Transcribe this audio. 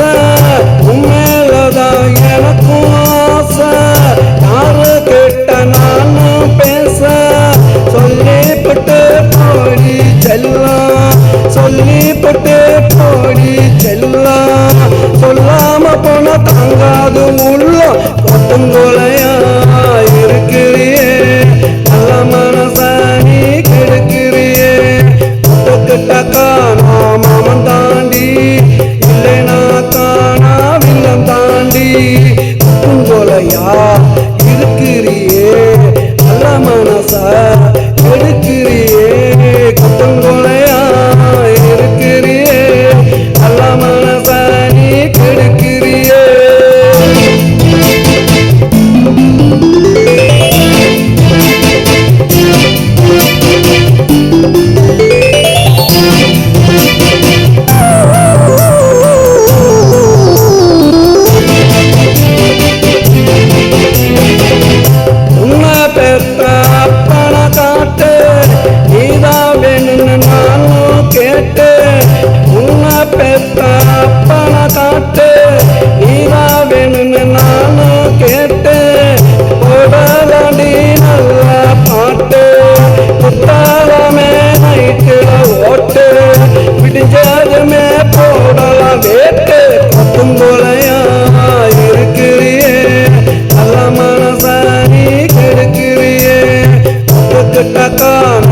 ஆசை உண்மையிலதான் எனக்கும் ஆசை. யாரு கிட்ட நானும் பேச சொல்லிப்பட்டு போடி செல்லாம் சொல்லிப்பட்டு போடி செல்லாம் சொல்லாம போன தாங்காது உள்ள கொத்தங்குளை ya வேட்க பத்தும் போலையா இருக்கிறியே? நல்ல மனசாரி கெடுக்கிறியே? கட்டாக்கான்